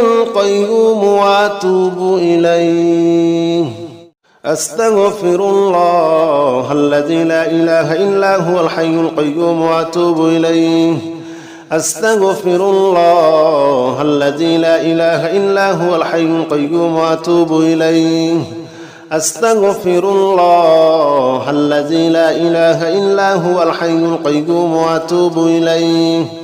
القيوم وأتوب إليه. أستغفر الله الذي لا إله إلا هو الحي القيوم وأتوب إليه. أستغفر الله الذي لا إله إلا هو الحي القيوم وأتوب إليه. أستغفر الله الذي لا إله إلا هو الحي القيوم وأتوب إليه.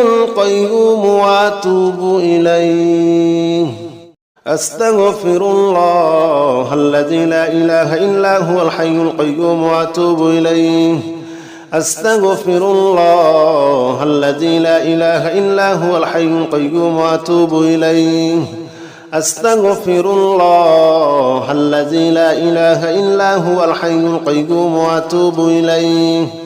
القيوم وأتوب إليه. أستغفر الله الذي لا إله إلا هو الحي القيوم وأتوب إليه. أستغفر الله الذي لا إله إلا هو الحي القيوم وأتوب إليه. أستغفر الله الذي لا إله إلا هو الحي القيوم وأتوب إليه.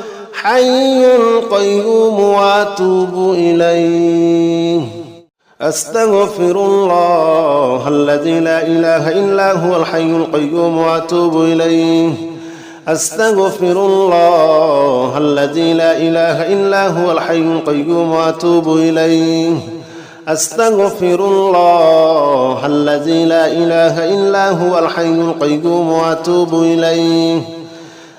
القيوم وأتوب إليه. أستغفر الله الذي لا إله إلا هو الحي القيوم وأتوب إليه. أستغفر الله الذي لا إله إلا هو الحي القيوم وأتوب إليه. أستغفر الله الذي لا إله إلا هو الحي القيوم وأتوب إليه.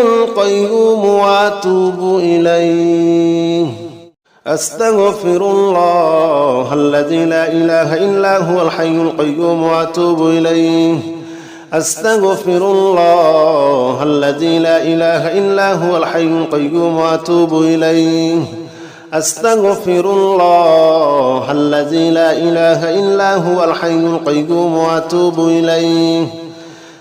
القيوم وأتوب إليه. أستغفر الله الذي لا إله إلا هو الحي القيوم وأتوب إليه. أستغفر الله الذي لا إله إلا هو الحي القيوم وأتوب إليه. أستغفر الله الذي لا إله إلا هو الحي القيوم وأتوب إليه.